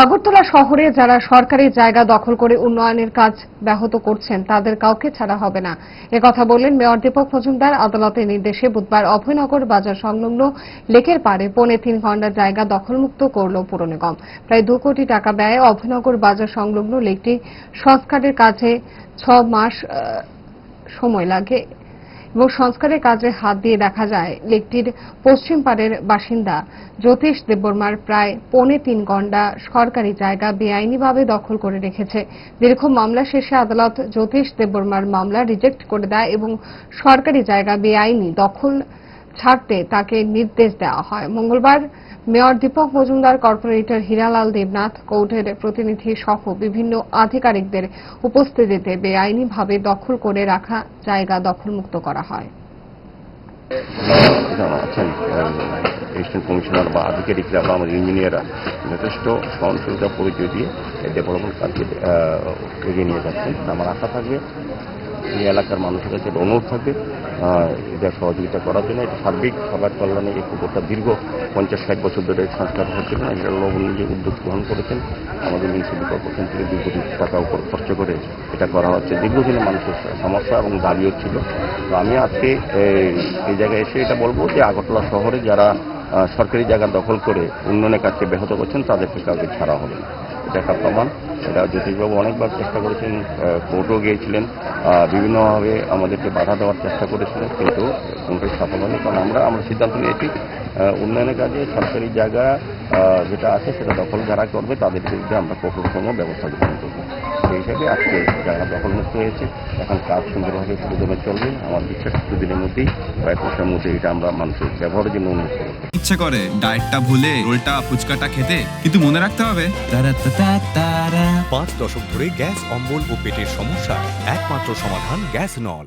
আগরতলা শহরে যারা সরকারি জায়গা দখল করে উন্নয়নের কাজ ব্যাহত করছেন, তাদের কাউকে ছাড়া হবে না। একথা বললেন মেয়র দীপক মজুমদার। আদালতের নির্দেশে বুধবার অভয়নগর বাজার সংলগ্ন লেকের পাড়ে পৌনে তিন ঘণ্টার জায়গা দখলমুক্ত করল পুর নিগম। প্রায় দু কোটি টাকা ব্যয়ে অভয়নগর বাজার সংলগ্ন লেকটি সংস্কারের কাজে ছ মাস সময় লাগে। এবং সংস্কারের কাজে হাত দিয়ে দেখা যায়, লেকটির পশ্চিম পারের বাসিন্দা জ্যোতিষ দেববর্মার প্রায় পৌনে তিন ঘণ্টা সরকারি জায়গা বেআইনিভাবে দখল করে রেখেছে। দীর্ঘ মামলা শেষে আদালত জ্যোতিষ দেববর্মার মামলা রিজেক্ট করে দেয় এবং সরকারি জায়গা বেআইনি দখল ছাড়তে তাকে নির্দেশ দেওয়া হয়। মঙ্গলবার মেয়র দীপক মজুমদার, কর্পোরেটর হীরালাল দেবনাথ, কোর্টের প্রতিনিধি সহ বিভিন্ন আধিকারিকদের উপস্থিতিতে বেআইনিভাবে দখল করে রাখা জায়গা দখলমুক্ত করা হয়। কমিশনার বা আধিকারিকরা বা আমাদের ইঞ্জিনিয়াররা যথেষ্ট সহনশীলতা, পরিচয় দিয়ে ডেভেলপমেন্ট কাজকে এগিয়ে নিয়ে যাচ্ছেন। আমার আশা থাকবে, এই এলাকার মানুষের কাছে অনুরোধ থাকবে এটা সহযোগিতা করার জন্য এটা সার্বিক সবার কল্যাণে এই পুকুরটা দীর্ঘ পঞ্চাশ ষাট বছর ধরে সংস্কার হচ্ছিল না এটা নিজে উদ্যোগ গ্রহণ করেছেন। আমাদের মিউনিসিপ্যাল কর্পোরেশন থেকে দুই কোটি টাকা উপর খরচ করে এটা করা হচ্ছে। দীর্ঘদিনের মানুষের সমস্যা এবং দাবিও ছিল। তো আমি আজকে এই- জায়গায় এসে এটা বলব যে আগরতলা শহরে যারা সরকারি জায়গা দখল করে উন্নয়নের কাজকে ব্যাহত করছেন, তাদেরকে কাউকে ছাড়া হবে না। একটা প্রমাণ। এটা জ্যোতিষবাবু অনেকবার চেষ্টা করেছেন কোর্টও গিয়েছিলেন বিভিন্নভাবে আমাদেরকে বাধা দেওয়ার চেষ্টা করেছিলেন, কিন্তু কোনটাই সফল হয়নি। কারণ আমরা আমরা সিদ্ধান্ত নিয়েছি উন্নয়নের কাজে সরকারি জায়গা যেটা আছে সেটা দখল যারা করবে তাদের বিরুদ্ধে আমরা কঠোরতম ব্যবস্থা গ্রহণ করব সেই হিসাবে আজকে জায়গা দখলমুক্ত হয়েছে, এখন কাজ সুন্দরভাবে পুরোদমে চলবে। আমার বিশ্বাস দুদিনের মধ্যেই কয়েক মাসের মধ্যে এটা আমরা মানুষের ব্যবহারের জন্য করব। ইচ্ছে করে, ডায়েটটা ভুলে রোলটা ফুচকাটা খেতে, কিন্তু মনে রাখতে হবে। পাঁচ দশক ধরে গ্যাস অম্বল ও পেটের সমস্যা একমাত্র সমাধান গ্যাস নল